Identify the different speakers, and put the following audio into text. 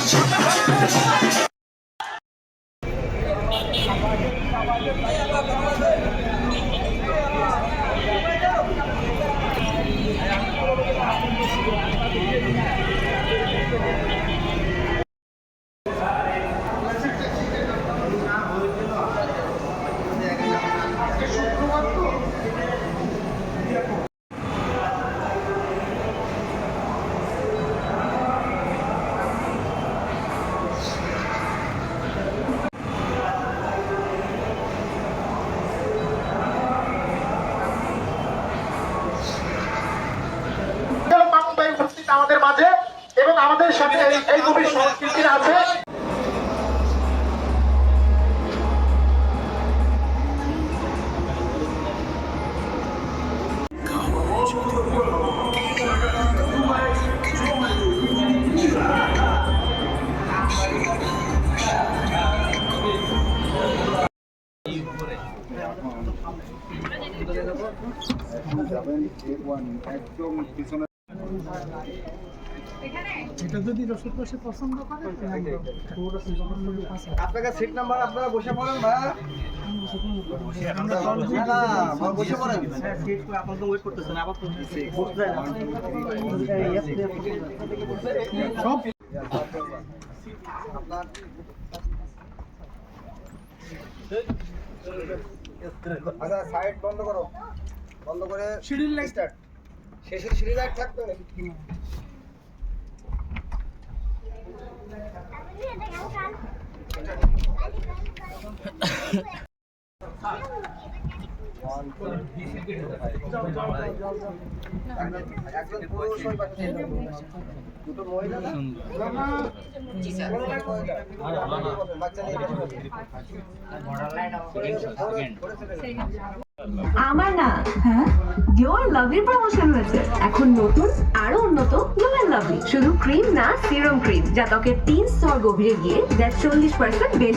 Speaker 1: Thank you. আমাদের মাঝে এবং আমাদের সাথে এই- মুভির সংস্কৃতির আছে
Speaker 2: যাবেন একদম পিছনে
Speaker 3: এটা যদি পছন্দ করে
Speaker 4: আপনাকে সিট নাম্বার আপনারা বসে পড়েন ভাই। না না ভাই বসে পড়েন।
Speaker 3: সব?
Speaker 4: আপনার আচ্ছা সাইড বন্ধ করো। বন্ধ করে
Speaker 3: সিঁড়ির লাইট
Speaker 4: স্টার্ট শেষের পুরুষ ওই পাশে দুটো মহিলা। বাচ্চা।
Speaker 5: আমার না হ্যাঁ ডিওর লাভলির প্রমোশন হয়েছে। এখন নতুন, আরও উন্নত গ্লোবাল লাভলি শুধু ক্রিম না সিরাম ক্রিম যা ত্বকের তিন স্তর গভীরে গিয়ে দেয় চল্লিশ পার্সেন্ট বেশি